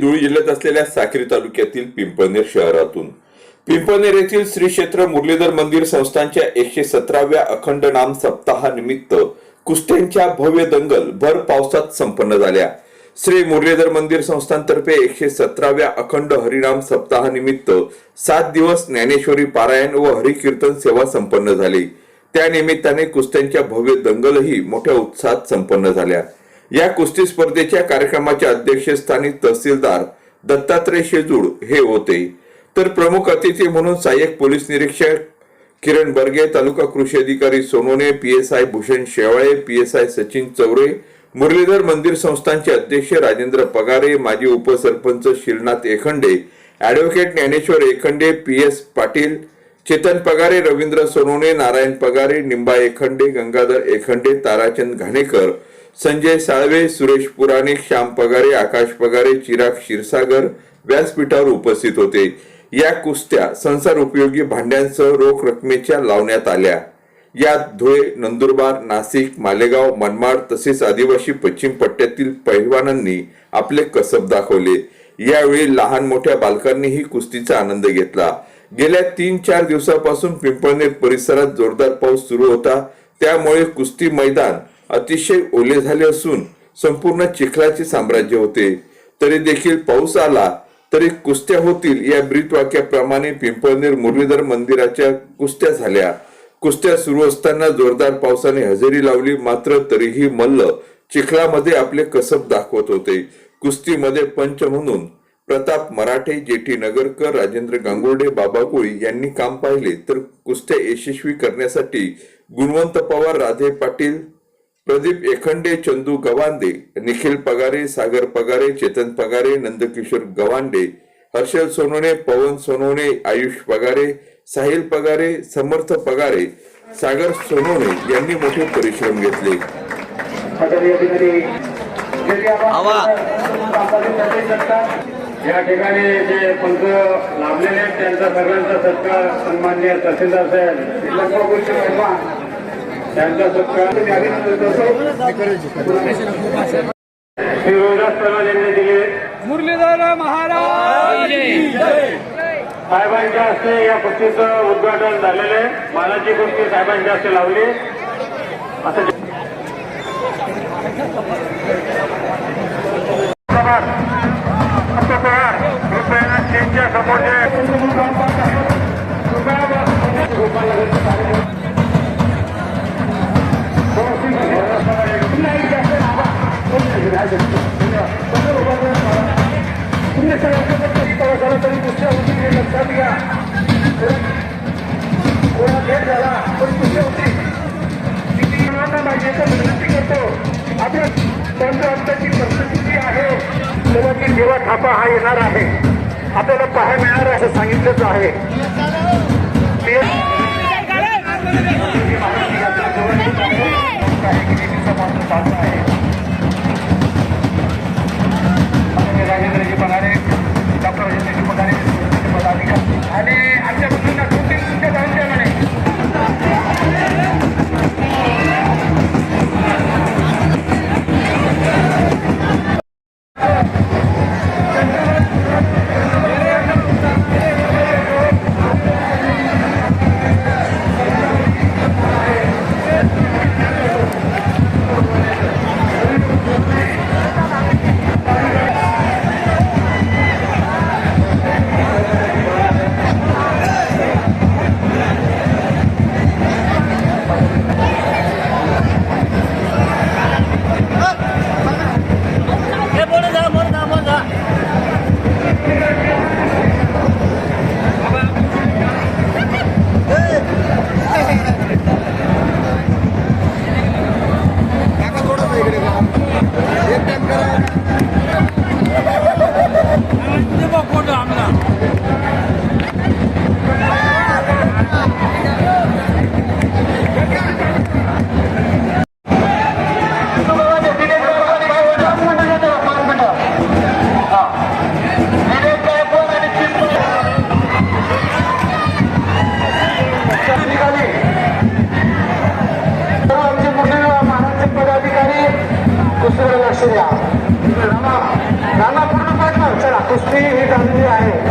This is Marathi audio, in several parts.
धुळे जिल्ह्यात असलेल्या साक्री तालुक्यातील पिंपळनेर शहरातून. पिंपळनेर येथील श्री क्षेत्र मुरलीधर मंदिर संस्थांच्या एकशे सतराव्या अखंड नाम सप्ताहानिमित्त कुस्त्यांच्या भव्य दंगल भर पावसात संपन्न झाल्या. श्री मुरलीधर मंदिर संस्थांतर्फे एकशे सतराव्या अखंड हरिनाम सप्ताहानिमित्त सात दिवस ज्ञानेश्वरी पारायण व हरिकीर्तन सेवा संपन्न झाली. त्या निमित्ताने कुस्त्यांच्या भव्य दंगलही मोठ्या उत्साहात संपन्न झाल्या. या कुस्ती स्पर्धेच्या कार्यक्रमाच्या अध्यक्षस्थानी तहसीलदार दत्तात्रय शेजूड हे होते. तर प्रमुख अतिथी म्हणून सहाय्यक पोलीस निरीक्षक किरण बर्गे तालुका कृषी अधिकारी Sonone P S I Bhushan Shewale P S I Sachin Chaure Murlidhar मंदिर संस्थांचे अध्यक्ष राजेंद्र पगारे माजी उपसरपंच Shilnath Ekhande advocate Dnyaneshwar Ekhande P S Patil Chetan Pagare Ravindra Sonone Narayan Pagare Nimba Ekhande Gangadhar Ekhande Tarachand Ghanekar Sanjay Salve Suresh Puranik Shyam Pagare Akash Pagare Chirag Kshirsagar व्यासपीठावर उपस्थित होते. या कुस्त्या संसार उपयोगी भांड्यांसह रोख रकमेच्या लावण्यात आल्या. यात धुळे नंदुरबार नाशिक मालेगाव मनमाड तसेच आदिवासी पश्चिम पट्ट्यातील पैलवानांनी आपले कसब दाखवले. यावेळी लहान मोठ्या बालकांनीही कुस्तीचा आनंद घेतला. गेल्या तीन चार दिवसापासून पिंपळनेर परिसरात जोरदार पाऊस सुरू होता. त्यामुळे कुस्ती मैदान अतिशय ओले झाले असून संपूर्ण चिखलाचे साम्राज्य होते. तरी देखील पाऊस आला तरी कुस्त्या होतील या ब्रीतवाक्याप्रमाणे पिंपळनेर मुरलीधर मंदिराच्या कुस्त्या झाल्या. कुस्त्या सुरू असताना जोरदार पावसाने हजेरी लावली मात्र तरीही मल्ल चिखलामध्ये आपले कसब दाखवत होते. कुस्तीमध्ये पंच म्हणून प्रताप मराठे जेठी नगरकर राजेंद्र गांगुर्डे बाबा कोळी यांनी काम पाहिले तर कुस्त्या यशस्वी करण्यासाठी गुणवंत पवार राधे पाटील प्रदीप एखंडे चंदू गवांदे निखिल पगारे सागर पगारे चेतन पगारे नंदकिशोर गवांडे हर्षल सोनवणे पवन सोनवणे आयुष पगारे साहिल पगारे समर्थ पगारे सागर सोनवणे यांनी मोठे परिश्रम घेतले. या ठिकाणी जे पंच लाभलेले आहेत त्यांचा सर्वांचा सत्कार सन्मान्य तहसीलदार साहेब मेहमान त्यांचा सत्कार श्री रोहिदास यांनी दिले. मुरलीधर महाराज साहेबांच्या हस्ते या कुस्तीचं उद्घाटन झालेलं आहे. मानाची कुस्ती साहेबांच्या हस्ते लावली. असं लक्षात घ्या कोणा भेट झाला पण कुठे होती किती विनंती करतो आपल्या तंत्र परिस्थिती आहे तेव्हा ती जेव्हा थापा हा येणार आहे आपल्याला पाहाय मिळणार आहे असं सांगितलंच आहे ते-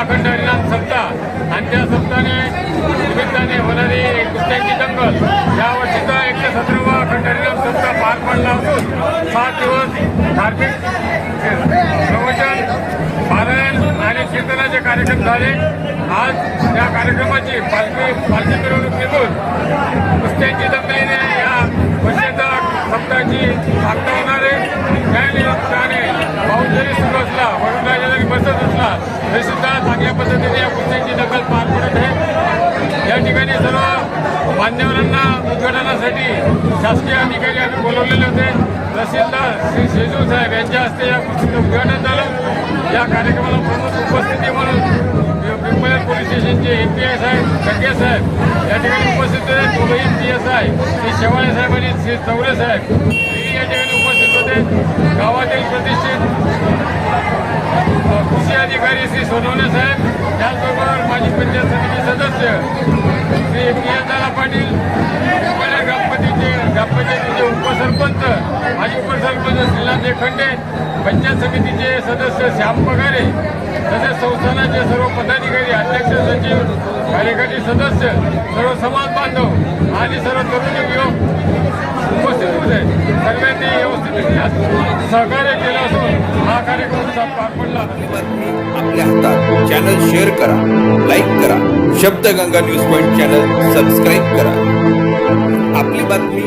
अखंड हरिनाम सप्ताह आणि त्या सप्ताहाने निमित्ताने होणारी कुस्त्यांची दंगल. या वर्षीचा एकशे सतरावा अखंड हरिनाम सप्ताह पार पडला असून सात दिवस धार्मिक प्रवचन पारायण आणि कीर्तनाचे कार्यक्रम झाले. आज या कार्यक्रमाची पालखी पालखी मिरवणूक निघून कुस्त्यांची दंगलीने या वर्षीचा सप्ताहाची सांगता चांगल्या पद्धतीने या कुस्त्यांची दखल पार पडत आहे. या ठिकाणी सर्व मान्यवरांना उद्घाटनासाठी शासकीय अधिकारी आम्ही बोलवलेले होते. तहसीलदार श्री शेजू साहेब यांच्या हस्ते या कुस्तीचं उद्घाटन झालं. या कार्यक्रमाला प्रमुख उपस्थिती म्हणून पिंपळनेर पोलीस स्टेशनचे एम पी आय साहेब खडगे साहेब या ठिकाणी उपस्थित होते. दोघंही P S I Shri Shewale साहेब आणि श्री चौरे साहेब हेही या ठिकाणी उपस्थित होते. गावातील प्रतिष्ठित कृषी अधिकारी श्री सोनवणे साहेब त्याचबरोबर माजी पंचायत समिती सदस्य श्री पी एस दादा पाटील पिंपळनेर ग्रामपंचायतीचे ग्रामपंचायतीचे उपसरपंच माजी उपसरपंच श्रीनाथ खंडे पंचायत समितीचे सदस्य श्याम पगारे तसेच संस्थानाचे सर्व पदाधिकारी अध्यक्ष सचिव कार्यकारी सदस्य सर्व समाज बांधव आणि सर्व तरुण युवक उपस्थित सगळ्यांनी व्यवस्थित सहकार्य केलं असून हा कार्यक्रम पार पडला. आपल्या हातात चॅनल शेअर करा लाईक करा Shabdganga news point channel subscribe करा. आपली बातमी